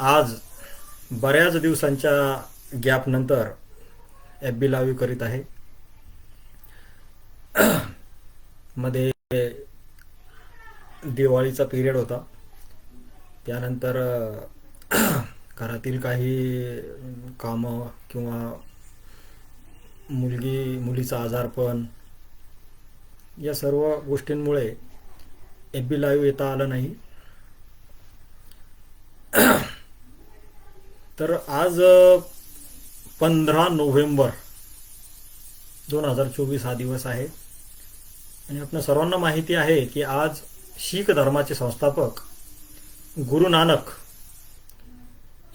आज बऱ्याच दिवसांच्या गॅपनंतर एफ बी लाईव्ह करीत आहे. मध्ये दिवाळीचा पिरियड होता. त्यानंतर घरातील काही कामं किंवा मुलगी मुलीचं आजारपण या सर्व गोष्टींमुळे एफ बी लाईव्ह येता आलं नाही. तर आज पंधरा नोव्हेंबर दोन हजार चोवीस हा दिवस आहे. आणि आपल्या सर्वांना माहिती आहे की आज शीख धर्माचे संस्थापक गुरु नानक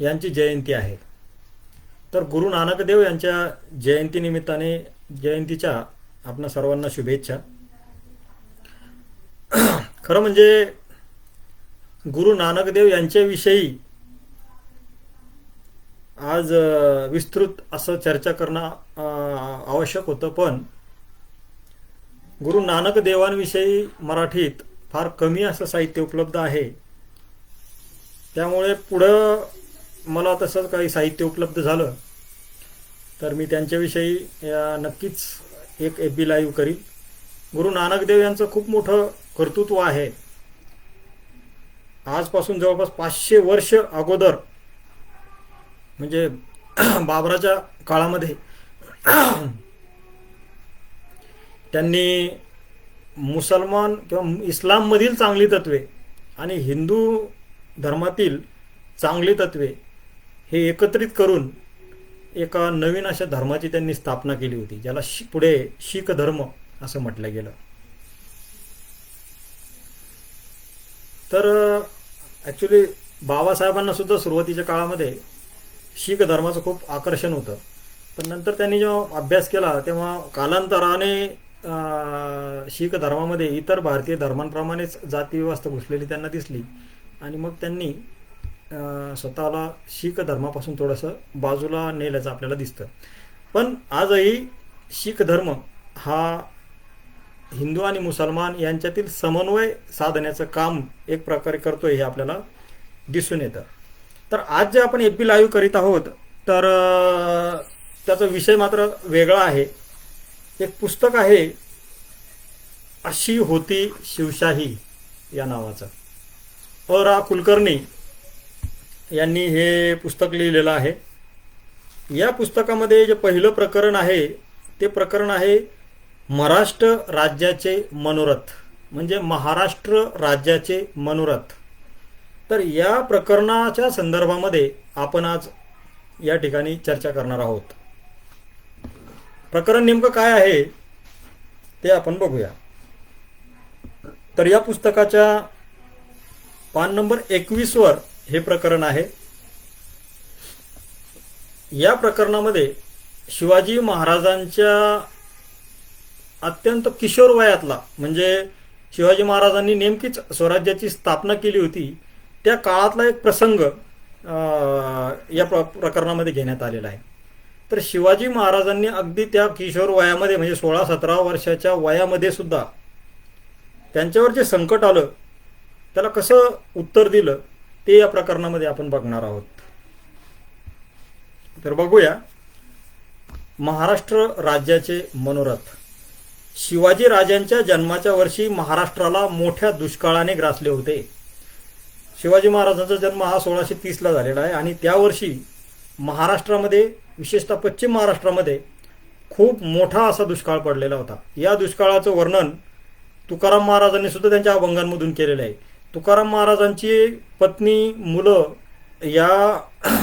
यांची जयंती आहे. तर गुरु नानक देव यांच्या जयंतीनिमित्ताने जयंतीच्या आपणा सर्वांना शुभेच्छा. खरं म्हणजे गुरु नानक देव यांच्याविषयी आज विस्तृत असं चर्चा करणं आवश्यक होतं पण गुरु नानक देवांविषयी मराठीत फार कमी असं साहित्य उपलब्ध आहे. त्यामुळे पुढं मला तसं काही साहित्य उपलब्ध झालं तर मी त्यांच्याविषयी नक्कीच एक एफ बी लाईव्ह करील गुरु नानकदेव यांचं खूप मोठं कर्तृत्व आहे. आजपासून जवळपास पाचशे वर्ष अगोदर म्हणजे बाबराच्या काळामध्ये त्यांनी मुसलमान किंवा इस्लाममधील चांगली तत्वे आणि हिंदू धर्मातील चांगली तत्वे हे एकत्रित करून एका नवीन अशा धर्माची त्यांनी स्थापना केली होती ज्याला शि पुढे शीख धर्म असं म्हटलं गेलं. तर ॲक्च्युली बाबासाहेबांना सुद्धा सुरुवातीच्या काळामध्ये शीख धर्माचं खूप आकर्षण होतं. पण नंतर त्यांनी जेव्हा अभ्यास केला तेव्हा कालांतराने शीख धर्मामध्ये इतर भारतीय धर्मांप्रमाणेच जाती व्यवस्था घुसलेली त्यांना दिसली. आणि मग त्यांनी स्वतःला शीख धर्मापासून थोडंसं बाजूला नेल्याचं आपल्याला दिसतं. पण आजही शीख धर्म हा हिंदू आणि मुसलमान यांच्यातील समन्वय साधण्याचं काम एक प्रकारे करतोय हे आपल्याला दिसून येतं. तर आज जे आपण एपी लाईव्ह करीत आहोत तर त्याचा विषय मात्र वेगळा आहे. एक पुस्तक आहे अशी होती शिवशाही या नावाचं. अ रा कुलकर्णी यांनी हे पुस्तक लिहिलेलं आहे. या पुस्तकामध्ये जे पहिलं प्रकरण आहे ते प्रकरण आहे महाराष्ट्र राज्याचे मनोरथ. म्हणजे महाराष्ट्र राज्याचे मनोरथ. तर या प्रकरणाच्या संदर्भामध्ये आपण आज या ठिकाणी चर्चा करणार आहोत. प्रकरण नेमकं काय आहे ते आपण बघूया. तर या पुस्तकाच्या पान नंबर एकवीसवर हे प्रकरण आहे. या प्रकरणामध्ये शिवाजी महाराजांच्या अत्यंत किशोर वयातला म्हणजे शिवाजी महाराजांनी नेमकीच स्वराज्याची स्थापना केली होती त्या काळातला एक प्रसंग या प्र प्रकरणामध्ये घेण्यात आलेला आहे. तर शिवाजी महाराजांनी अगदी त्या किशोर वयामध्ये म्हणजे सोळा सतरा वर्षाच्या वयामध्ये सुद्धा त्यांच्यावर जे संकट आलं त्याला कसं उत्तर दिलं ते या प्रकरणामध्ये आपण बघणार आहोत. तर बघूया महाराष्ट्र राज्याचे मनोरथ. शिवाजी राजांच्या जन्माच्या वर्षी महाराष्ट्राला मोठ्या दुष्काळाने ग्रासले होते. शिवाजी महाराजांचा जन्म हा सोळाशे तीसला झालेला आहे आणि त्या वर्षी महाराष्ट्रामध्ये विशेषतः पश्चिम महाराष्ट्रामध्ये खूप मोठा असा दुष्काळ पडलेला होता. या दुष्काळाचं वर्णन तुकाराम महाराजांनी सुद्धा त्यांच्या अभंगांमधून केलेलं आहे. तुकाराम महाराजांची पत्नी मुलं या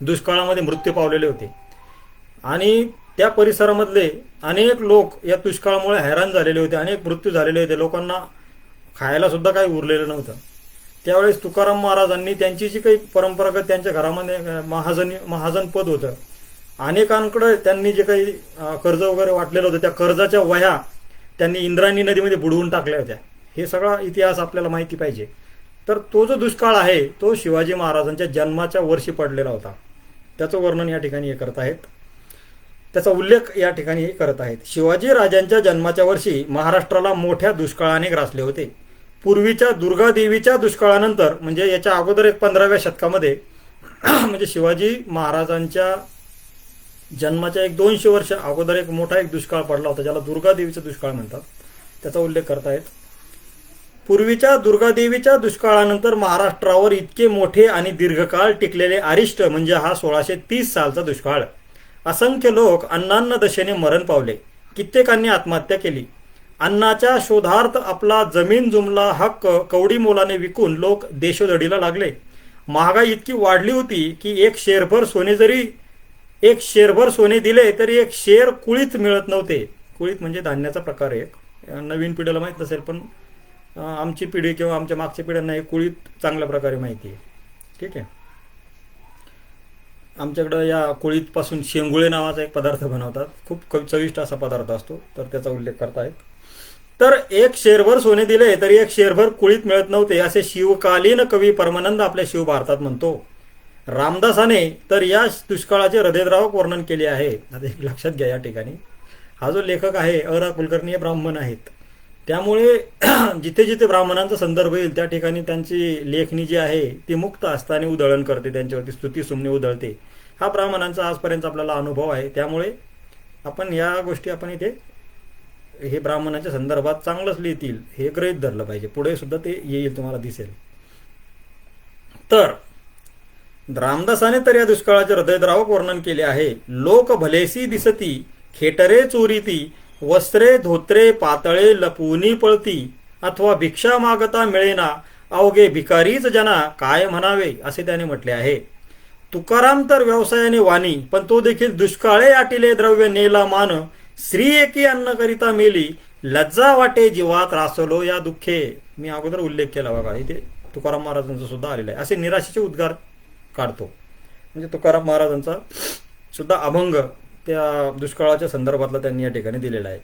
दुष्काळामध्ये मृत्यू पावलेले होते. आणि त्या परिसरामधले अनेक लोक या दुष्काळामुळे हैराण झालेले होते. अनेक मृत्यू झालेले होते. लोकांना खायला सुद्धा काही उरलेलं नव्हतं. त्यावेळेस तुकाराम महाराजांनी त्यांची जी काही परंपरागत त्यांच्या घरामध्ये महाजन महाजनी महाजन पद होतं. अनेकांकडे त्यांनी जे काही कर्ज वगैरे वाटलेलं होतं त्या कर्जाच्या वह्या त्यांनी इंद्रायणी नदीमध्ये बुडवून टाकल्या होत्या. हे सगळा इतिहास आपल्याला माहिती पाहिजे. तर तो जो दुष्काळ आहे तो शिवाजी महाराजांच्या जन्माच्या वर्षी पडलेला होता. त्याचं वर्णन या ठिकाणी हे करत आहेत. त्याचा उल्लेख या ठिकाणी हे करत आहेत. शिवाजी राजांच्या जन्माच्या वर्षी महाराष्ट्राला मोठ्या दुष्काळाने ग्रासले होते. पूर्वीच्या दुर्गादेवीच्या दुष्काळानंतर म्हणजे याच्या अगोदर एक पंधराव्या शतकामध्ये म्हणजे शिवाजी महाराजांच्या जन्माच्या एक दोनशे वर्ष अगोदर एक मोठा एक दुष्काळ पडला होता ज्याला दुर्गादेवीचा दुष्काळ म्हणतात. त्याचा उल्लेख करतायत. पूर्वीच्या दुर्गादेवीच्या दुष्काळानंतर महाराष्ट्रावर इतके मोठे आणि दीर्घकाळ टिकलेले अरिष्ट म्हणजे हा सोळाशे तीस सालचा दुष्काळ. असंख्य लोक अन्नान्न दशेने मरण पावले. कित्येकांनी आत्महत्या केली. अन्नाच्या शोधार्थ आपला जमीन जुमला हक्क कवडी मोलाने विकून लोक देशोधडीला लागले. महागाई इतकी वाढली होती की एक शेरभर सोने जरी एक शेरभर सोने दिले तरी एक शेर कुळीत मिळत नव्हते. कुळीत म्हणजे धान्याचा प्रकार एक. नवीन पिढीला माहीत नसेल पण आमची पिढी किंवा आमच्या मागच्या पिढ्यांना हे कुळीत चांगल्या प्रकारे माहिती आहे. ठीक आहे? आमच्याकडं या कुळीतपासून शेंगुळे नावाचा एक पदार्थ बनवतात. खूप चविष्ट असा पदार्थ असतो तर त्याचा उल्लेख करतायत तर एक शेरभर सोने दिले तरी एक शेरभर कुळीत मिळत नव्हते असे शिवकालीन कवी परमानंद आपल्या शिवभारतात म्हणतो. रामदासाने तर या दुष्काळाचे हृदयद्रावक वर्णन केले आहे. आता लक्षात घ्या या ठिकाणी. हा जो लेखक आहे अरा कुलकर्णी हे ब्राह्मण आहेत. त्यामुळे जिथे जिथे ब्राह्मणांचा संदर्भ येईल त्या ठिकाणी त्यांची लेखणी जी आहे ती मुक्त असताना उधळण करते त्यांच्यावरती स्तुती सुमने उधळते. हा ब्राह्मणांचा आजपर्यंत आपल्याला अनुभव आहे. त्यामुळे आपण या गोष्टी आपण इथे हे ब्राह्मणाच्या संदर्भात चांगलंच लिहितील. हे ग्रहित धरलं पाहिजे. पुढे सुद्धा ते येईल तुम्हाला दिसेल. तर रामदासाने तर या दुष्काळाचे हृदयद्रावक वर्णन केले आहे. लोक भलेसी दिसती खेटरे चोरीती वस्त्रे धोत्रे पातळे लपवूनी पळती अथवा भिक्षा मागता मिळेना अवघे भिकारीच जना काय म्हणावे असे त्याने म्हटले आहे. तुकाराम तर व्यवसायाने वाणी पण तो देखील दुष्काळे आटिले द्रव्य नेला मान स्त्री एकी अन्न करिता मेली लज्जा वाटे जीवात रासलो या दुःखे. मी अगोदर उल्लेख केला बघा इथे तुकाराम महाराजांचा सुद्धा आलेला आहे. असे निराशेचे उद्गार काढतो. म्हणजे तुकाराम महाराजांचा सुद्धा अभंग त्या दुष्काळाच्या संदर्भातला त्यांनी या ठिकाणी दिलेला आहे.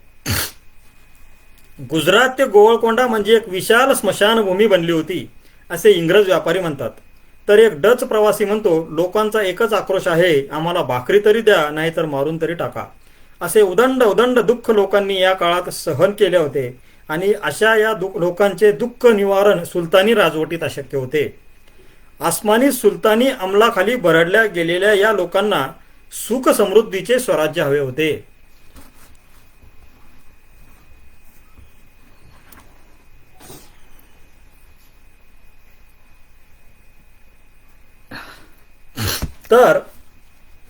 गुजरात ते गोवळकोंडा म्हणजे एक विशाल स्मशानभूमी बनली होती असे इंग्रज व्यापारी म्हणतात. तर एक डच प्रवासी म्हणतो लोकांचा एकच आक्रोश आहे आम्हाला भाकरी तरी द्या नाहीतर मारून तरी टाका. असे उदंड उदंड दुःख लोकांनी या काळात सहन केले होते. आणि अशा या दुःख लोकांचे दुःख निवारण सुलतानी राजवटीत अशक्य होते. आसमानी सुलतानी अंमलाखाली भरडल्या गेलेल्या या लोकांना सुख समृद्धीचे स्वराज्य हवे होते. तर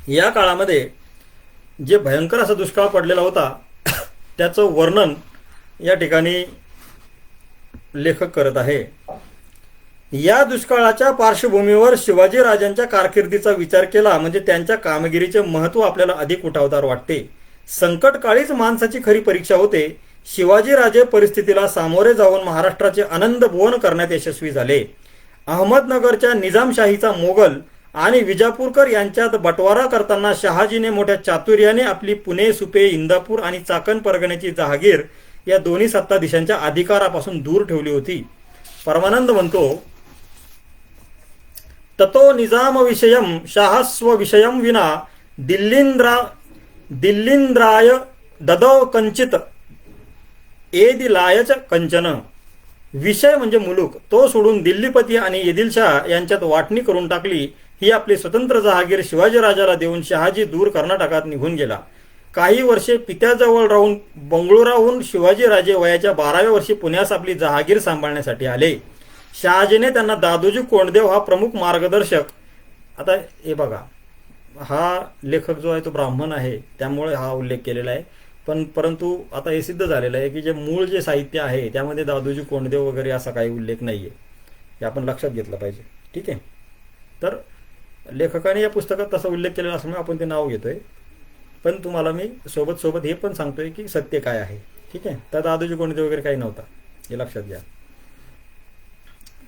या काळामध्ये जे भयंकर असा दुष्काळ पडलेला होता त्याचं वर्णन या ठिकाणी लेखक करत आहे. या दुष्काळाच्या पार्श्वभूमीवर शिवाजी राजांच्या कारकिर्दीचा विचार केला म्हणजे त्यांच्या कामगिरीचे महत्त्व आपल्याला अधिक उठावदार वाटते. संकटकाळीच माणसाची खरी परीक्षा होते. शिवाजीराजे परिस्थितीला सामोरे जाऊन महाराष्ट्राचे आनंद भुवन करण्यात यशस्वी झाले. अहमदनगरच्या निजामशाहीचा मोगल आणि विजापूरकर यांच्यात बटवारा करताना शहाजीने मोठ्या चातुर्याने आपली पुणे सुपे इंदापूर आणि चाकण परगण्याची जहागीर या दोन्ही सत्ताधीशांच्या अधिकारापासून दूर ठेवली होती. परमानंद म्हणतो ततो निजाम विषयम शाहस्व विषयम विना दिल्लींद्रा दिल्लींद्राय ददव कंचित एदिलायच कंचन विषय म्हणजे मुलूक. तो सोडून दिल्लीपती आणि येदिलशाह यांच्यात वाटणी करून टाकली. ही आपली स्वतंत्र जहागीर शिवाजीराजाला देऊन शहाजी दूर कर्नाटकात निघून गेला. काही वर्षे पित्याजवळ राहून बंगळुराहून शिवाजीराजे वयाच्या बाराव्या वर्षी पुण्यास आपली जहागीर सांभाळण्यासाठी आले. शहाजीने त्यांना दादोजी कोंडदेव हा प्रमुख मार्गदर्शक आता हे बघा हा लेखक जो आहे तो ब्राह्मण आहे त्यामुळे हा उल्लेख केलेला आहे. पण परंतु आता हे सिद्ध झालेलं आहे की जे मूळ जे साहित्य आहे त्यामध्ये दादोजी कोंडदेव वगैरे असा काही उल्लेख नाही आहे हे आपण लक्षात घेतलं पाहिजे. ठीक आहे? तर लेखकाने या पुस्तकात तसा उल्लेख केलेला असल्यामुळे आपण ते नाव घेतोय. पण तुम्हाला मी सोबत सोबत हे पण सांगतोय की सत्य काय आहे. ठीक आहे? त्यात आदोजी कोणते वगैरे काही नव्हता. हे लक्षात घ्या.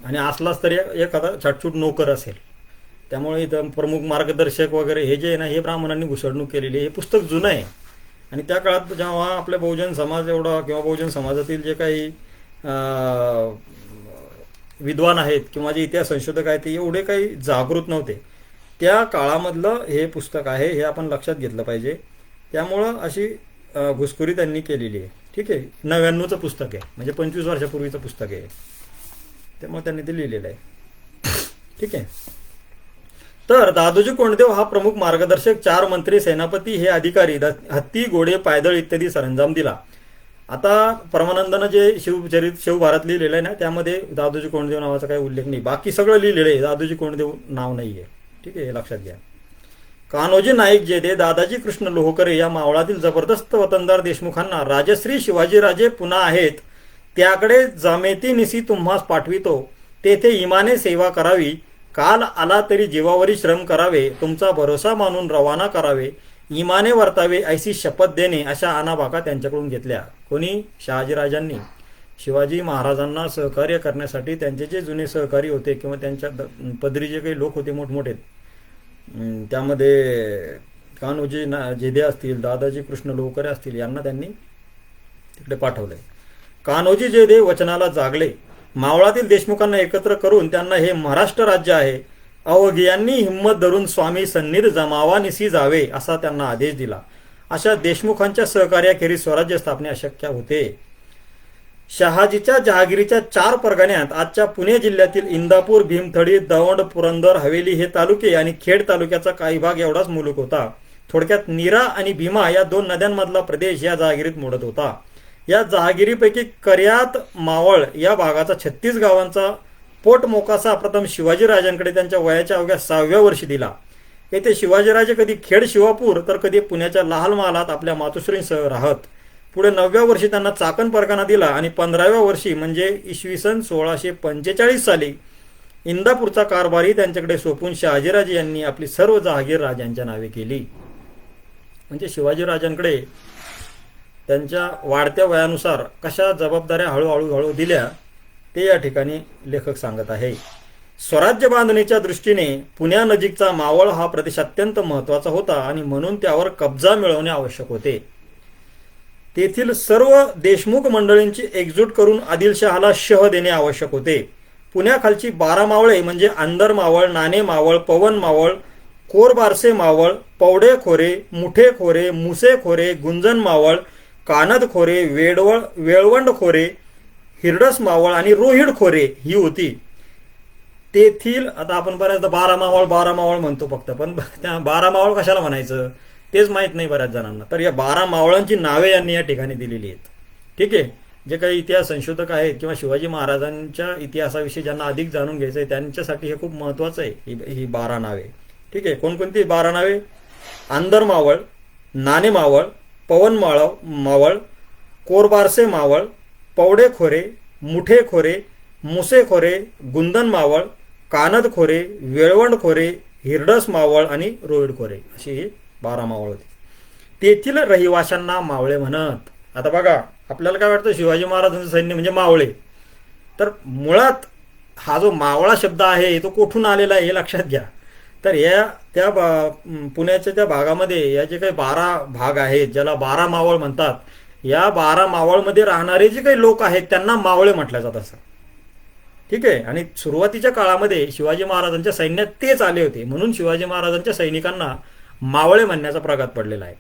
आणि असलाच तरी एखादा छटछूट नोकर असेल. त्यामुळे इथं प्रमुख मार्गदर्शक वगैरे हे जे आहे ना हे ब्राह्मणांनी घुसडणूक केलेली आहे. हे पुस्तक जुनं आहे. आणि त्या काळात जेव्हा आपल्या बहुजन समाज एवढा किंवा बहुजन समाजातील जे काही विद्वान आहेत किंवा जे इतिहास संशोधक आहेत ते एवढे काही जागृत नव्हते. त्या काळामधलं हे पुस्तक आहे हे आपण लक्षात घेतलं पाहिजे. त्यामुळं अशी घुसखोरी त्यांनी केलेली आहे. ठीक आहे? नव्याण्णवचं पुस्तक आहे. म्हणजे पंचवीस वर्षापूर्वीचं पुस्तक आहे. त्यामुळे त्यांनी ते लिहिलेलं आहे. ठीक आहे? तर दादोजी कोंडदेव हा प्रमुख मार्गदर्शक चार मंत्री सेनापती हे अधिकारी द- हत्ती घोडे पायदळ इत्यादी सरंजाम दिला. आता परमानंदानं जे शिवचरित शिवभारत लिहिलेलं आहे ना त्यामध्ये दादोजी कोंडदेव नावाचा काही उल्लेख नाही. बाकी सगळं लिहिलेलं आहे. दादोजी कोंडदेव नाव नाही आहे ठीक आहे हे लक्षात घ्या. कान्होजी नाईक जेदे दादाजी कृष्ण लोहकरे या मावळातील जबरदस्त वतनदार देशमुखांना राजश्री शिवाजीराजे पुन्हा आहेत त्याकडे जमेती निसी तुम्हास पाठवितो. तेथे इमाने सेवा करावी काल आला तरी जीवावरी श्रम करावे तुमचा भरोसा मानून रवाना करावे इमाने वर्तावे ऐशी शपथ देणे अशा आनाबाका त्यांच्याकडून घेतल्या. कोणी? शहाजीराजांनी. शिवाजी महाराजांना सहकार्य करण्यासाठी त्यांचे जे जुने सहकारी होते किंवा त्यांच्या पदरी जे काही लोक होते मोठमोठे त्यामध्ये कान्होजी ना जेदे असतील दादाजी कृष्ण लोकरे असतील यांना त्यांनी तिकडे पाठवलंय. कान्होजी जेदे वचनाला जागले मावळातील देशमुखांना एकत्र करून त्यांना हे महाराष्ट्र राज्य आहे. अवघियांनी हिंमत धरून स्वामी सन्निध जमावा निसी जावे असा त्यांना आदेश दिला. अशा देशमुखांच्या सहकार्याखेरीज स्वराज्य स्थापने अशक्य होते. शहाजीच्या जहागिरीच्या चार परगण्यात आजच्या पुणे जिल्ह्यातील इंदापूर भीमथडी दौंड पुरंदर हवेली हे तालुके आणि खेड तालुक्याचा काही भाग एवढाच मुलूक होता. थोडक्यात नीरा आणि भीमा या दोन नद्यांमधला प्रदेश या जहागिरीत मोडत होता. या जहागिरीपैकी कर्यात मावळ या भागाचा छत्तीस गावांचा पोटमोकासा प्रथम शिवाजीराजांकडे त्यांच्या वयाच्या अवघ्या सहाव्या वर्षी दिला. येथे शिवाजीराजे कधी खेड शिवापूर तर कधी पुण्याच्या लहाल महालात आपल्या मातोश्रींसह राहत. पुढे नवव्या वर्षी त्यांना चाकण परगाना दिला आणि पंधराव्या वर्षी म्हणजे इसवी सन सोळाशे पंचेचाळीस साली इंदापूरचा कारभारही त्यांच्याकडे सोपून शहाजीराजे यांनी आपली सर्व जहागीर राजांच्या नावे केली. म्हणजे शिवाजीराजांकडे त्यांच्या वाढत्या वयानुसार कशा जबाबदाऱ्या हळूहळू हळू दिल्या ते या ठिकाणी लेखक सांगत आहे. स्वराज्य बांधणीच्या दृष्टीने पुण्यानजीकचा मावळ हा प्रदेश अत्यंत महत्त्वाचा होता आणि म्हणून त्यावर कब्जा मिळवणे आवश्यक होते. तेथील सर्व देशमुख मंडळींची एकजूट करून आदिलशहाला शह देणे आवश्यक होते. पुण्याखालची बारा मावळे म्हणजे आंदर मावळ नाणे मावळ पवन मावळ कोरबारसे मावळ पवडे खोरे मुठे खोरे मुसे खोरे गुंजन मावळ कानद खोरे वेडवळ वेळवंड खोरे हिरडस मावळ आणि रोहिड खोरे ही होती. तेथील आता आपण बऱ्याचदा बारा मावळ बारा मावळ म्हणतो फक्त पण त्या बारा मावळ कशाला म्हणायचं? तेच माहीत नाही बऱ्याच जणांना. तर या बारा मावळांची नावे यांनी या ठिकाणी दिलेली आहेत. ठीक आहे? जे काही इतिहास संशोधक आहेत किंवा शिवाजी महाराजांच्या इतिहासाविषयी ज्यांना अधिक जाणून घ्यायचं आहे त्यांच्यासाठी हे खूप महत्त्वाचं आहे ही ही बारा नावे. ठीक आहे? कोणकोणती बारा नावे? आंदर मावळ नाणे मावळ पवन माळव मावळ कोरबारसे मावळ पवडे खोरे मुठे खोरे मुसे खोरे गुंदन मावळ कानद खोरे वेळवंड खोरे हिरडस मावळ आणि रोहिड खोरे. अशी ही बारा मावळ तेथील रहिवाशांना मावळे म्हणत आता बघा आपल्याला काय वाटतं शिवाजी महाराजांचं सैन्य म्हणजे मावळे. तर मुळात हा जो मावळा शब्द आहे तो कुठून आलेला आहे हे लक्षात घ्या. तर या त्या बा- पुण्याच्या त्या भागामध्ये या जे काही बारा भाग आहेत ज्याला बारा मावळ म्हणतात या बारा मावळमध्ये राहणारे जे काही लोक आहेत त्यांना मावळे म्हटलं जात असं. ठीक आहे? आणि सुरुवातीच्या काळामध्ये शिवाजी महाराजांच्या सैन्यात तेच आले होते. म्हणून शिवाजी महाराजांच्या सैनिकांना मावळे म्हणण्याचा प्रघात पडलेला आहे.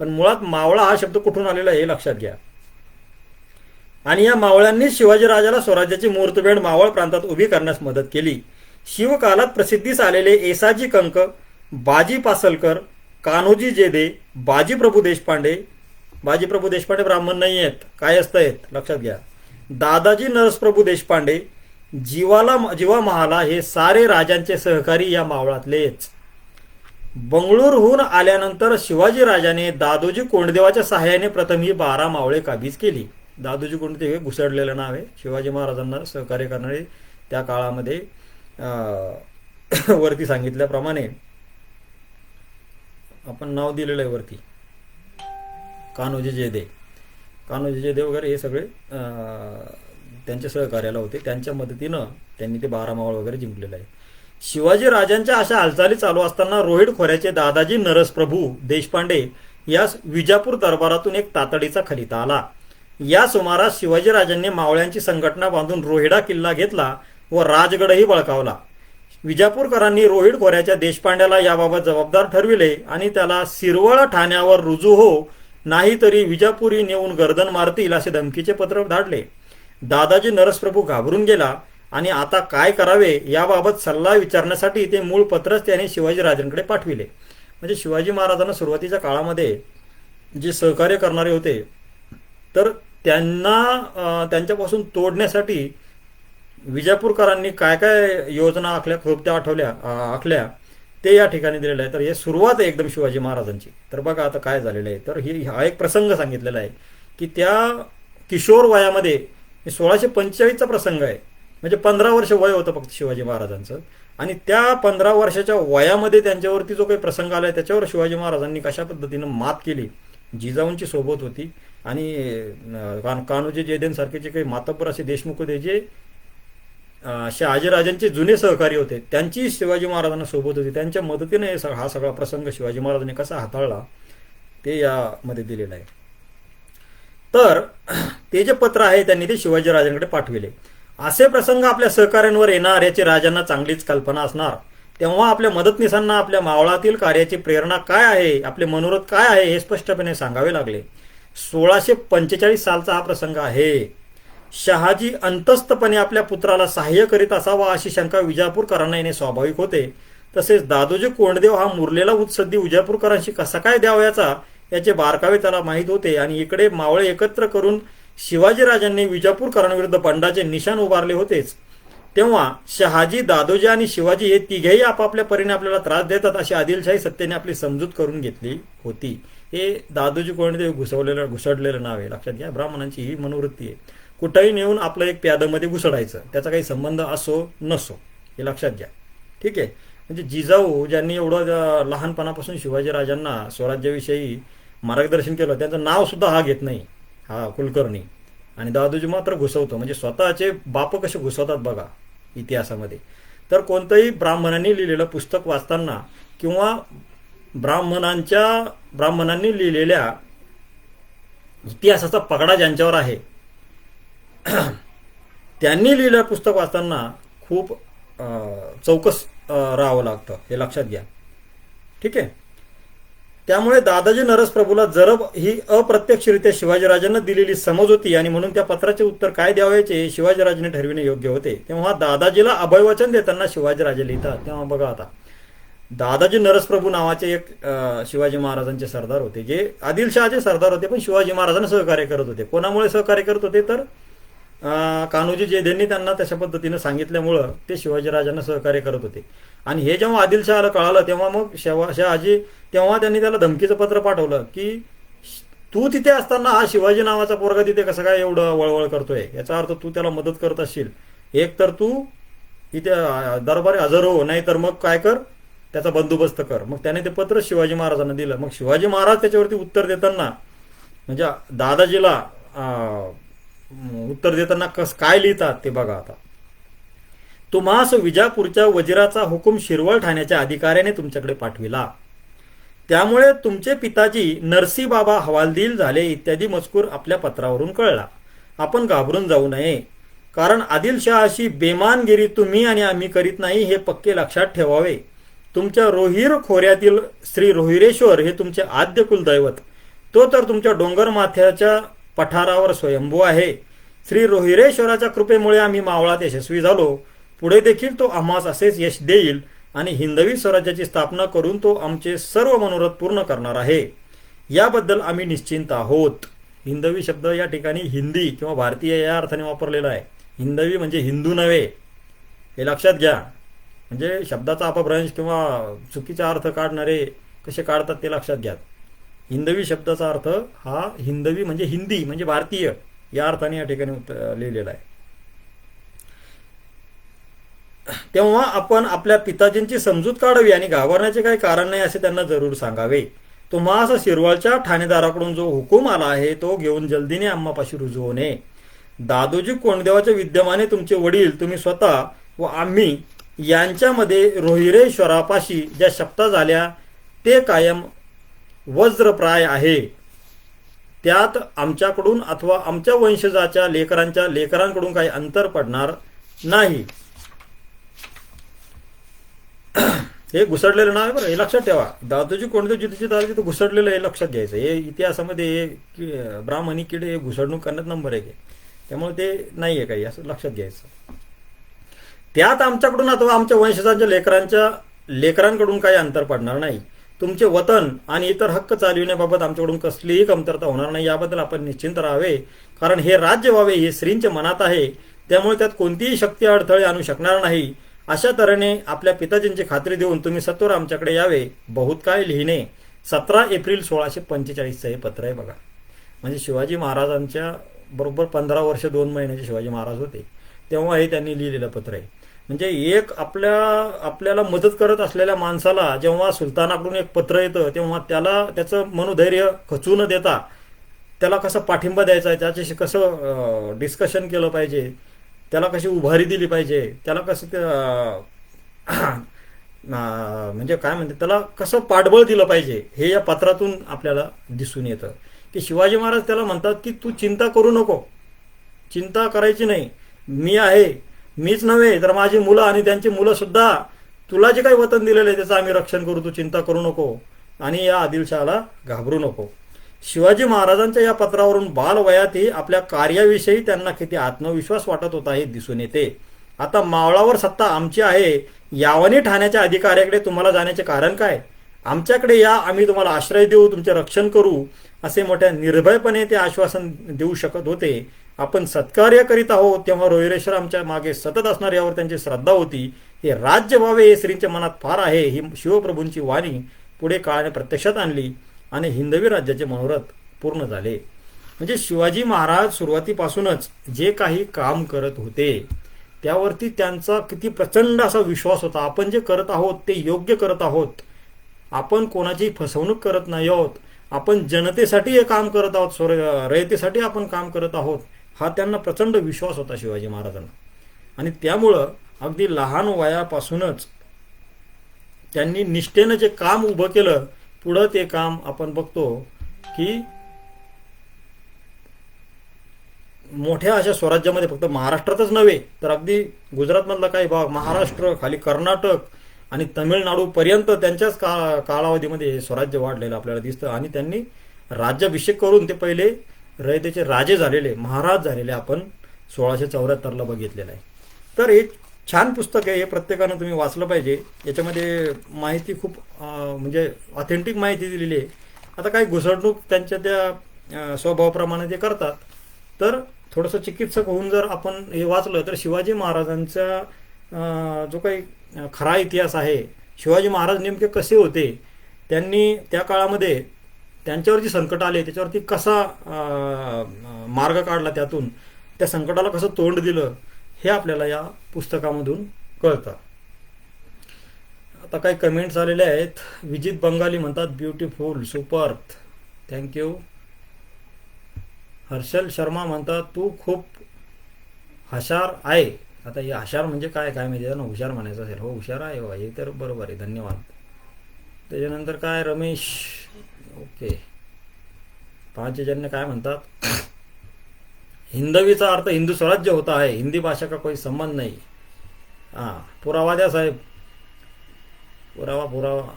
पण मुळात मावळा हा शब्द कुठून आलेला आहे हे लक्षात घ्या. आणि या मावळ्यांनी शिवाजीराजाला स्वराज्याची मुहूर्तमेढ मावळ प्रांतात उभी करण्यास मदत केली. शिवकालात प्रसिद्धीस आलेले एसाजी कंक बाजी पासलकर कान्होजी जेदे बाजीप्रभू देशपांडे बाजीप्रभू देशपांडे ब्राह्मण नाही आहेत काय असतं आहेत लक्षात घ्या. दादाजी नरसप्रभू देशपांडे जीवाला जीवा महाला हे सारे राजांचे सहकारी या मावळातलेच. बंगळूरहून आल्यानंतर शिवाजी राजाने दादोजी कोंडदेवाच्या सहाय्याने प्रथम ही बारा मावळे काबीज केली. दादोजी कोंडदेव हे घुसडलेलं नाव आहे. शिवाजी महाराजांना सहकार्य करणारे त्या काळामध्ये वरती सांगितल्याप्रमाणे आपण नाव दिलेलं आहे वरती. कान्होजी जयदेव. कान्होजी जयदेव वगैरे हे सगळे त्यांच्या सहकार्याला होते. त्यांच्या मदतीनं त्यांनी ते बारा मावळ वगैरे जिंकलेलं आहे. शिवाजी राजांच्या अशा हालचाली चालू असताना रोहिड खोऱ्याचे दादाजी नरसप्रभू देशपांडे यास विजापूर दरबारातून एक तातडीचा खलिता आला. या सुमारास शिवाजीराजांनी मावळ्यांची संघटना बांधून रोहिडा किल्ला घेतला व राजगडही बळकावला. विजापूरकरांनी रोहिड खोऱ्याच्या देशपांड्याला याबाबत जबाबदार ठरविले आणि त्याला सिरवळ ठाण्यावर रुजू हो नाहीतरी विजापुरी नेऊन गर्दन मारतील असे धमकीचे पत्र धाडले. दादाजी नरसप्रभू घाबरून गेला आणि आता काय करावे याबाबत सल्ला विचारण्यासाठी ते मूळ पत्रच त्याने शिवाजीराजांकडे पाठविले. म्हणजे शिवाजी महाराजांना सुरुवातीच्या काळामध्ये जे सहकार्य करणारे होते तर त्यांना त्यांच्यापासून तोडण्यासाठी विजापूरकरांनी काय काय योजना आखल्या खूप त्या आठवल्या आखल्या ते या ठिकाणी दिलेलं आहे तर हे सुरुवात आहे एकदम शिवाजी महाराजांची. तर बघा आता काय झालेलं आहे. तर ही हा एक प्रसंग सांगितलेला आहे की त्या किशोर वयामध्ये हे सोळाशे पंचेचाळीसचा प्रसंग आहे. म्हणजे पंधरा वर्ष वय होतं फक्त शिवाजी महाराजांचं. आणि त्या पंधरा वर्षाच्या वयामध्ये त्यांच्यावरती जो काही प्रसंग आला त्याच्यावर शिवाजी महाराजांनी कशा पद्धतीनं मात केली? जिजाऊंची सोबत होती. आणि अं, कान कान्होजी जे काही मातब्बर असे देशमुख होते जे असे शहाजीराजांचे जुने सहकारी होते त्यांची शिवाजी महाराजांना सोबत होती. त्यांच्या मदतीने हे सग- हा सगळा प्रसंग शिवाजी महाराजांनी कसा हाताळला ते यामध्ये दिलेलं आहे. तर ते जे पत्र आहे त्यांनी ते शिवाजीराजांकडे पाठविले. असे प्रसंग आपल्या सहकार्यांवर येणार याची राजांना चांगलीच कल्पना असणार. तेव्हा आपल्या मदतनीसांना आपल्या मावळातील कार्याची प्रेरणा काय आहे आपले मनोरथ काय आहे हे स्पष्टपणे सांगावे लागले. सोळाशे पंचेचाळीस सालचा हा प्रसंग आहे. शहाजी अंतस्थपणे आपल्या पुत्राला सहाय्य करीत असावा अशी शंका विजापूरकरांना येणे स्वाभाविक होते. तसेच दादोजी कोंडदेव हा मुरलेला उत्सद्दी विजापूरकरांशी कसा काय द्यावयाचा याचे बारकावे त्याला माहीत होते. आणि इकडे मावळे एकत्र करून शिवाजीराजांनी विजापूरकरांविरुद्ध बंडाचे निशाण उभारले होतेच. तेव्हा शहाजी दादोजी आणि शिवाजी हे तिघेही आपापल्या परीने आपल्याला त्रास देतात अशी आदिलशाही सत्तेने आपली समजूत करून घेतली होती. हे दादोजी कोंडदेव घुसवलेलं घुसडलेलं नाव आहे. लक्षात घ्या ब्राह्मणांची ही मनोवृत्ती आहे. कुठंही नेऊन आपलं एक प्यादमध्ये घुसडायचं त्याचा काही संबंध असो नसो हे लक्षात घ्या. ठीक आहे? म्हणजे जिजाऊ ज्यांनी एवढं लहानपणापासून शिवाजीराजांना स्वराज्याविषयी मार्गदर्शन केलं त्यांचं नावसुद्धा हा घेत नाही. हा कुलकर्णी. आणि दादोजी मात्र घुसवतो. म्हणजे स्वतःचे बाप कसे घुसवतात बघा इतिहासामध्ये. तर कोणतंही ब्राह्मणांनी लिहिलेलं पुस्तक वाचताना किंवा ब्राह्मणांच्या ब्राह्मणांनी लिहिलेल्या इतिहासाचा पगडा ज्यांच्यावर आहे त्यांनी लिहिलेलं पुस्तक वाचताना खूप चौकस राहावं लागतं. हे लक्षात घ्या. ठीक आहे? त्यामुळे दादाजी नरसप्रभूला जरब ही अप्रत्यक्षरित्या शिवाजीराजांना दिलेली समज होती आणि म्हणून त्या पत्राचे उत्तर काय द्यावायचे शिवाजीराजांनी ठरविणे योग्य होते. तेव्हा दादाजीला अभयवचन देताना शिवाजीराजे लिहितात. तेव्हा बघा आता. दादाजी नरसप्रभू नावाचे एक शिवाजी महाराजांचे सरदार होते जे आदिलशहाचे सरदार होते पण शिवाजी महाराजांना सहकार्य करत होते. कोणामुळे सहकार्य करत होते तर कान्होजी जयदेवनी त्यांना तशा पद्धतीनं सांगितल्यामुळं ते शिवाजीराजांना सहकार्य करत होते. आणि हे जेव्हा आदिलशहाला कळालं तेव्हा मग शेवा शहाजी तेव्हा त्यांनी त्याला धमकीचं पत्र पाठवलं की तू तिथे असताना हा शिवाजी नावाचा पोरगा तिथे कसं काय एवढं वळवळ करतोय? याचा अर्थ तू त्याला मदत करत असशील. एक तर तू इथे दरबारी हजर हो नाही तर मग काय कर? त्याचा बंदोबस्त कर. मग त्याने ते पत्र शिवाजी महाराजांना दिलं. मग शिवाजी महाराज त्याच्यावरती उत्तर देताना म्हणजे दादाजीला उत्तर देताना कस काय लिहितात ते बघा आता. तुम्हास विजापूरच्या वजिराचा हुकूम शिरवळ ठाण्याच्या अधिकाऱ्याने तुमच्याकडे पाठविला. त्यामुळे तुमचे पिताजी नरसी बाबा हवालदिल झाले इत्यादी मजकूर आपल्या पत्रावरून कळला. आपण घाबरून जाऊ नये. कारण आदिलशहाशी बेमानगिरी तुम्ही आणि आम्ही करीत नाही हे पक्के लक्षात ठेवावे. तुमच्या रोहिर खोऱ्यातील श्री रोहिरेश्वर हे तुमचे आद्य कुलदैवत. तो तर तुमच्या डोंगर माथ्याच्या पठारावर स्वयंभू आहे. श्री रोहिरेश्वराच्या कृपेमुळे आम्ही मावळात यशस्वी झालो. पुढे देखील तो आम्हास असेच यश देईल आणि हिंदवी स्वराज्याची स्थापना करून तो आमचे सर्व मनोरथ पूर्ण करणार आहे. याबद्दल आम्ही निश्चिंत आहोत. हिंदवी शब्द या ठिकाणी हिंदी किंवा भारतीय या अर्थाने वापरलेला आहे. हिंदवी म्हणजे हिंदू नव्हे. हे लक्षात घ्या. म्हणजे शब्दाचा अपभ्रंश किंवा चुकीचा अर्थ काढणारे कसे काढतात ते लक्षात घ्या. हिंदवी शब्दाचा अर्थ हा हिंदवी म्हणजे हिंदी म्हणजे भारतीय या अर्थाने या ठिकाणी लिहिलेला आहे. तेव्हा आपण आपल्या पिताजींची समजूत काढावी आणि घाबरण्याचे काही कारण नाही असे त्यांना जरूर सांगावे. तुम्हा असं शिरवळच्या ठाणेदाराकडून जो हुकूम आला आहे तो घेऊन जल्दीने आम्हापाशी रुजू होणे. दादोजी कोंडदेवाच्या विद्यमाने तुमचे वडील तुम्ही स्वतः व आम्ही यांच्यामध्ये रोहिरेश्वरापाशी ज्या शब्दा झाल्या ते कायम वज्रप्राय आहे. त्यात आमच्याकडून अथवा आमच्या वंशजाच्या लेकरांच्या लेकरांकडून काही अंतर पडणार नाही. हे घुसडलेलं नाव आहे बरं हे लक्षात ठेवा. दादोजी कोणते जिथे दादा तिथं घुसडलेलं हे लक्षात घ्यायचं हे इतिहासामध्ये हे ब्राह्मणी किडे हे घुसडणूक करण्यात नंबर एक आहे. त्यामुळे ते नाही आहे काही असं लक्षात घ्यायचं. त्यात आमच्याकडून अथवा आमच्या वंशजांच्या लेकरांच्या लेकरांकडून काही अंतर पडणार नाही. तुमचे वतन आणि इतर हक्क चालविण्याबाबत आमच्याकडून कसलीही कमतरता होणार नाही याबद्दल आपण निश्चिंत राहावे. कारण हे राज्य व्हावे हे श्रींच्या मनात आहे. त्यामुळे त्यात कोणतीही शक्ती अडथळे आणू शकणार नाही. अशा तऱ्हेने आपल्या पिताजींची खात्री देऊन तुम्ही सत्वर आमच्याकडे यावे. बहुत काय लिहिणे. सतरा एप्रिल सोळाशे पंचेचाळीसचं हे पत्र आहे बघा. म्हणजे शिवाजी महाराजांच्या बरोबर पंधरा वर्ष दोन महिन्याचे शिवाजी महाराज होते. तेव्हा हे त्यांनी लिहिलेलं पत्र आहे. म्हणजे एक आपल्या आपल्याला मदत करत असलेल्या माणसाला जेव्हा सुलतानाकडून एक पत्र येतं तेव्हा त्याला त्याचं मनोधैर्य खचू न देता त्याला कसं पाठिंबा द्यायचा आहे त्याच्याशी कसं डिस्कशन केलं पाहिजे त्याला कशी उभारी दिली पाहिजे त्याला कसं ते, म्हणजे काय म्हणते त्याला कसं पाठबळ दिलं पाहिजे हे या पत्रातून आपल्याला दिसून येतं. की शिवाजी महाराज त्याला म्हणतात की तू चिंता करू नको. चिंता करायची नाही. मी आहे मीच नव्हे तर माझी मुलं आणि त्यांची मुलं सुद्धा तुला जे काही वतन दिलेलं आहे त्याचं आम्ही रक्षण करू तू चिंता करू नको आणि या आदिलशहाला घाबरू नको. शिवाजी महाराजांच्या या पत्रावरून बालवयातही आपल्या कार्याविषयी त्यांना किती आत्मविश्वास वाटत होता हे दिसून येते. आता मावळावर सत्ता आमची आहे यावनी ठाण्याच्या अधिकाऱ्याकडे तुम्हाला जाण्याचे कारण काय? आमच्याकडे या आम्ही तुम्हाला आश्रय देऊ तुमचे रक्षण करू असे मोठ्या निर्भयपणे ते आश्वासन देऊ शकत होते. आपण सत्कार्य करीत आहोत तेव्हा रोहिरेश्वर आमच्या मागे सतत असणार यावर त्यांची श्रद्धा होती. हे राज्य व्हावे हे श्रींच्या मनात फार आहे ही शिवप्रभूंची वाणी पुढे काळाने प्रत्यक्षात आणली आणि हिंदवी राज्याचे मनोरथ पूर्ण झाले. म्हणजे शिवाजी महाराज सुरुवातीपासूनच जे काही काम करत होते त्यावरती त्यांचा किती प्रचंड असा विश्वास होता. आपण जे करत आहोत ते योग्य करत आहोत. आपण कोणाची फसवणूक करत नाही आहोत. आपण जनतेसाठी हे काम करत आहोत स्वर रयतेसाठी आपण काम करत आहोत. हा त्यांना प्रचंड विश्वास होता शिवाजी महाराजांना. आणि त्यामुळं अगदी लहान वयापासूनच त्यांनी निष्ठेनं जे काम उभं केलं पुढं ते काम आपण बघतो की मोठ्या अशा स्वराज्यामध्ये फक्त महाराष्ट्रातच नव्हे तर अगदी गुजरातमधला काही भाग महाराष्ट्र खाली कर्नाटक आणि तमिळनाडू पर्यंत त्यांच्याच का कालावधीमध्ये हे स्वराज्य वाढलेलं आपल्याला दिसतं. आणि त्यांनी राज्याभिषेक करून ते पहिले रयतेचे राजे झालेले महाराज झालेले आपण सोळाशे चौऱ्याहत्तरला बघितलेलं आहे. तर हे छान पुस्तक आहे हे प्रत्येकानं तुम्ही वाचलं पाहिजे. याच्यामध्ये माहिती खूप म्हणजे ऑथेंटिक माहिती दिलेली आहे. आता काही घुसडणूक त्यांच्या त्या स्वभावाप्रमाणे ते करतात. तर थोडंसं चिकित्सक होऊन जर आपण हे वाचलं तर शिवाजी महाराजांचा जो काही खरा इतिहास आहे शिवाजी महाराज नेमके कसे होते त्यांनी त्या काळामध्ये त्यांच्यावर जी संकट आले त्याच्यावरती कसा मार्ग काढला त्यातून त्या संकटाला कसं तोंड दिलं हे आपल्याला या पुस्तकामधून कळतं. आता काही कमेंट्स आलेले आहेत. विजित बंगाली म्हणतात beautiful super thank you Harshal Sharma म्हणतात तू खूप हशार आहे. आता हे हशार म्हणजे काय काय माहिती ना हुशार म्हणायचं असेल. हो हुशार आहे हे तर बरोबर आहे धन्यवाद. त्याच्यानंतर काय रमेश? ओके. पांचजन्य काय म्हणतात? हिंदवीचा अर्थ हिंदू स्वराज्य होता है हिंदी भाषा का कोई संबंध नहीं. हां पुरावा द्या साहेब. पुरावा पुरावा.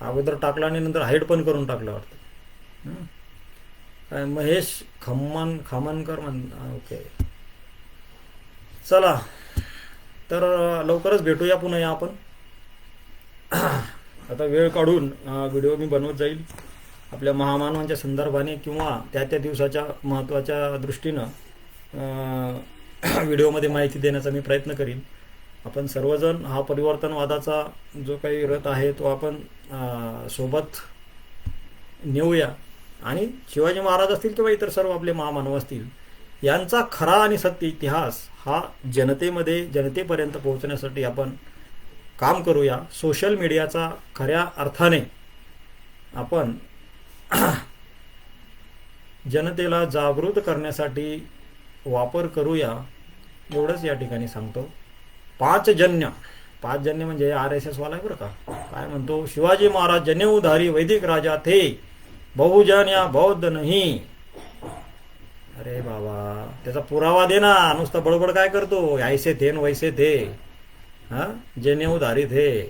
अगोदर टाकला आणि नंतर हाईड पण करून टाकलं वाटतं. काय महेश खम्मन खामनकर म्हण ओके. चला तर लवकरच भेटूया पुन्हा या आपण. आता वेळ काढून व्हिडिओ मी बनवत जाईल. आपल्या महामानवांच्या संदर्भाने किंवा त्या त्या दिवसाच्या महत्त्वाच्या दृष्टीनं व्हिडिओमध्ये माहिती देण्याचा मी प्रयत्न करीन. आपण सर्वजण हा परिवर्तनवादाचा जो काही रथ आहे तो आपण सोबत नेऊया. आणि शिवाजी महाराज असतील किंवा इतर सर्व आपले महामानव असतील यांचा खरा आणि सत्य इतिहास हा जनतेमध्ये जनतेपर्यंत पोहोचण्यासाठी आपण काम करूया. सोशल मीडियाचा खऱ्या अर्थाने आपण जनतेला जागृत करण्यासाठी वापर करूया एवढंच या ठिकाणी सांगतो. पाच जन्य पाच जन्य म्हणजे आर एस एस वाला आहे बरं का? काय म्हणतो? शिवाजी महाराज जनेऊधारी वैदिक राजा थे. बहुजन या बौद्ध नाही. अरे बाबा त्याचा पुरावा दे ना. नुसता बडबड काय करतो? ऐसे थे न वैसे थे. हा? जनेऊ धारित हे.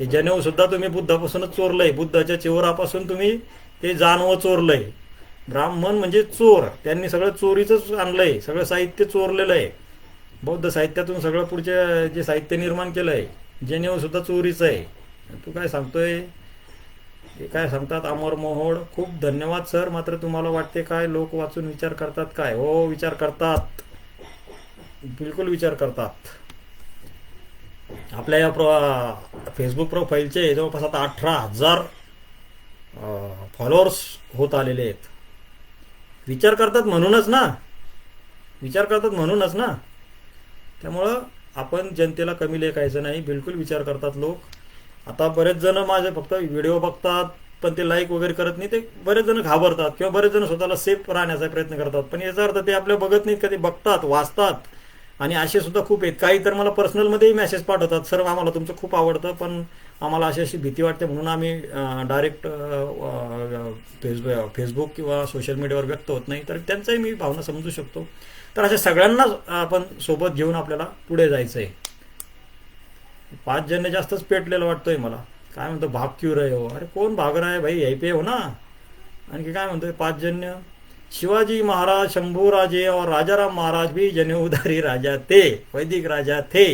हे जनेऊ सुद्धा तुम्ही बुद्धापासूनच चोरलंय. बुद्धाच्या चिवरापासून तुम्ही ते जानवं चोरलंय. ब्राह्मण म्हणजे चोर. त्यांनी सगळं चोरीच आणलंय. सगळं साहित्य चोरलेलं आहे. बौद्ध साहित्यातून सगळं पुढचे जे साहित्य निर्माण केलं आहे सुद्धा चोरीचं आहे. तू काय सांगतोय? हे काय सांगतात अमर मोहोड खूप धन्यवाद सर. मात्र तुम्हाला वाटते काय? लोक वाचून विचार करतात काय? हो विचार करतात. बिलकुल विचार करतात. आपल्या या प्रो फेसबुक प्रोफाईलचे जवळपास आता अठरा हजार फॉलोअर्स होत आलेले आहेत. विचार करतात म्हणूनच ना. विचार करतात म्हणूनच ना. त्यामुळं आपण जनतेला कमी लेखायचं नाही बिलकुल विचार करतात लोक. आता बरेच जण माझे फक्त व्हिडिओ बघतात पण ते लाईक वगैरे करत नाही. ते बरेच जण घाबरतात किंवा बरेच जण स्वतःला सेफ राहण्याचा प्रयत्न करतात. पण याचा अर्थ ते आपल्या बघत नाहीत का ते बघतात वाचतात. आणि असे सुद्धा खूप आहेत. काही तर मला पर्सनलमध्येही मेसेज पाठवतात. सर आम्हाला तुमचं खूप आवडतं पण आम्हाला अशी अशी भीती वाटते. म्हणून आम्ही डायरेक्ट फेसबुक फेसबुक किंवा सोशल मीडियावर व्यक्त होत नाही. तर त्यांचाही मी भावना समजू शकतो. तर अशा सगळ्यांनाच आपण सोबत घेऊन आपल्याला पुढे जायचं आहे पाच जण जास्तच पेटलेलं वाटतोय मला. काय म्हणतो भाग क्यू रे हो? अरे कोण भाग आहे भाई? यही पे हो ना. आणखी काय म्हणतोय पाच जण्य शिवाजी महाराज शंभूराजे और राजाराम महाराज भी जनेऊधारी राजा थे वैदिक राजा थे.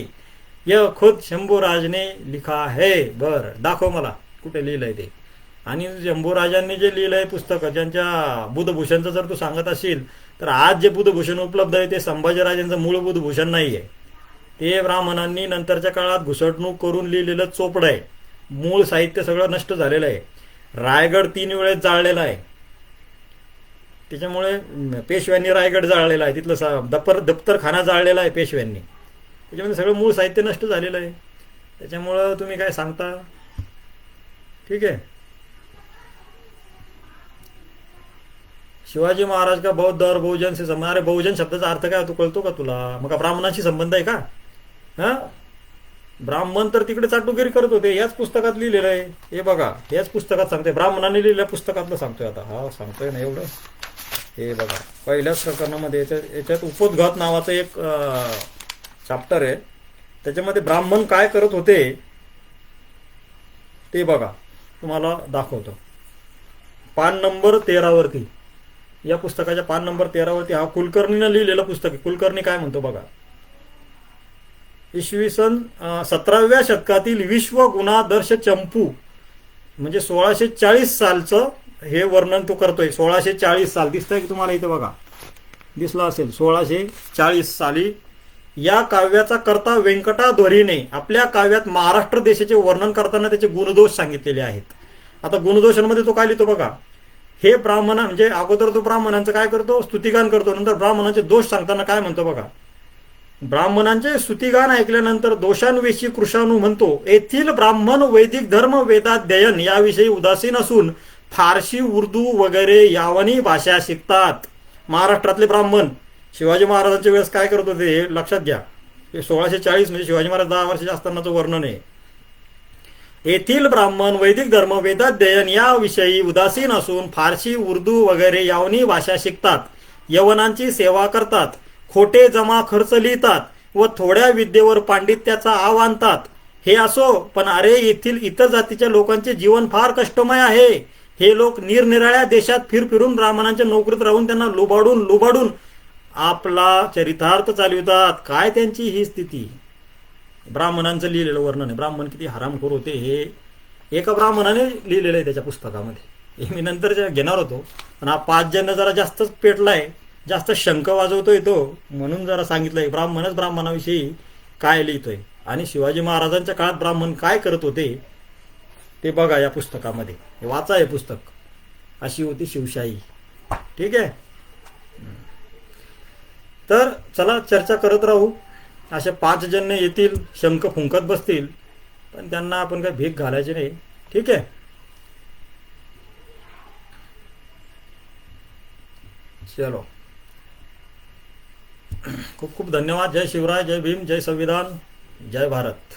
यह खुद शंभूराज ने लिखा है. बर दाखव मला कुठे लिहिलंय ते? आणि शंभूराजांनी जे लिहिलंय पुस्तक ज्यांच्या बुधभूषणचं जर तू सांगत असेल तर आज जे बुधभूषण उपलब्ध आहे ते संभाजीराजांचं मूळ बुधभूषण नाही आहे ते ब्राह्मणांनी नंतरच्या काळात घुसटणूक करून लिहिलेलं चोपडं आहे. मूळ साहित्य सगळं नष्ट झालेलं आहे. रायगड तीन वेळेस जाळलेला आहे. त्याच्यामुळे पेशव्यांनी रायगड जाळलेला आहे. तिथलं सा दप्तर दप्तरखाना जाळलेला आहे पेशव्यांनी. त्याच्यामध्ये सगळं मूळ साहित्य नष्ट झालेलं आहे. त्याच्यामुळं तुम्ही काय सांगता? ठीक आहे. शिवाजी महाराज का बौद्ध और बहुजन से संबंध? अरे बहुजन शब्दाचा अर्थ काय तू कळतो का तुला? मग का ब्राह्मणाशी संबंध आहे का? हा? ब्राह्मण तर तिकडे चाटुगिरी करत होते याच पुस्तकात लिहिलेलं आहे. हे बघा याच पुस्तकात सांगते ब्राह्मणाने लिहिलेल्या पुस्तकातलं सांगतोय आता. हा सांगतोय ना एवढं. हे बघा. पहिल्याच प्रकरणामध्ये याच्यात याच्यात उपोद्घात नावाचं एक चॅप्टर आहे. त्याच्यामध्ये ब्राह्मण काय करत होते ते बघा. तुम्हाला दाखवतो. पान नंबर तेरावरती. या पुस्तकाच्या पान नंबर तेरावरती हा कुलकर्णीनं लिहिलेलं पुस्तक आहे. कुलकर्णी काय म्हणतो बघा? इसवी सन सतराव्या शतकातील विश्व गुणादर्श चंपू म्हणजे सोळाशे चाळीस सालचं हे वर्णन तो करतोय. सोळाशे चाळीस साल. दिसतंय की तुम्हाला इथं बघा? दिसला असेल. सोळाशे चाळीस साली या काव्याचा करता व्यंकटाध्वरीने आपल्या काव्यात महाराष्ट्र देशाचे वर्णन करताना त्याचे गुणदोष सांगितलेले आहेत. आता गुणदोषांमध्ये तो काय लिहितो बघा? हे ब्राह्मण म्हणजे अगोदर तो ब्राह्मणांचं काय करतो? स्तुतिगान करतो. नंतर ब्राह्मणांचे दोष सांगताना काय म्हणतो बघा? ब्राह्मणांचे स्तुतिगान ऐकल्यानंतर दोषांविषयी कृषाणू म्हणतो येथील ब्राह्मण वैदिक धर्म वेदाध्ययन याविषयी उदासीन असून फारशी उर्दू वगैरे यावनी भाषा शिकतात. महाराष्ट्रातले ब्राह्मण शिवाजी महाराजांच्या वेळेस काय करत होते हे लक्षात घ्या. हे सोळाशे चाळीस म्हणजे शिवाजी महाराज दहा वर्षाच्या असतानाचं वर्णन आहे. येथील ब्राह्मण वैदिक धर्म वेदाध्ययन याविषयी उदासीन असून फारशी उर्दू वगैरे यावनी भाषा शिकतात. यवनांची सेवा करतात खोटे जमा खर्च लिहितात व थोड्या विद्येवर पांडित्याचा आव आणतात. हे असो पण अरे येथील इतर जातीच्या लोकांचे जीवन फार कष्टमय आहे. हे लोक निरनिराळ्या देशात फिर फिरून ब्राह्मणांच्या नोकरीत राहून त्यांना लुबाडून लुबाडून आपला चरितार्थ चालवितात. काय त्यांची ही स्थिती? ब्राह्मणांचं लिहिलेलं वर्णन आहे. ब्राह्मण किती हरामखोर होते हे एका ब्राह्मणाने लिहिलेलं आहे त्याच्या पुस्तकामध्ये. हे मी नंतर घेणार होतो पण हा पाच जण जरा जास्तच पेटलाय जास्त शंख वाजवतोय तो म्हणून जरा सांगितलंय ब्राह्मणच ब्राह्मणाविषयी काय लिहितोय? आणि शिवाजी महाराजांच्या काळात ब्राह्मण काय करत होते? ते बघा या पुस्तकामध्ये. वाचा हे पुस्तक. अशी होती शिवशाही. ठीक आहे? तर चला चर्चा करत राहू. असे पाच जण येतील शंख फुंकत बसतील पण त्यांना आपण काही भीक घालायची नाही. ठीक आहे? चलो. खूप खूप धन्यवाद. जय शिवराय जय भीम जय संविधान जय भारत.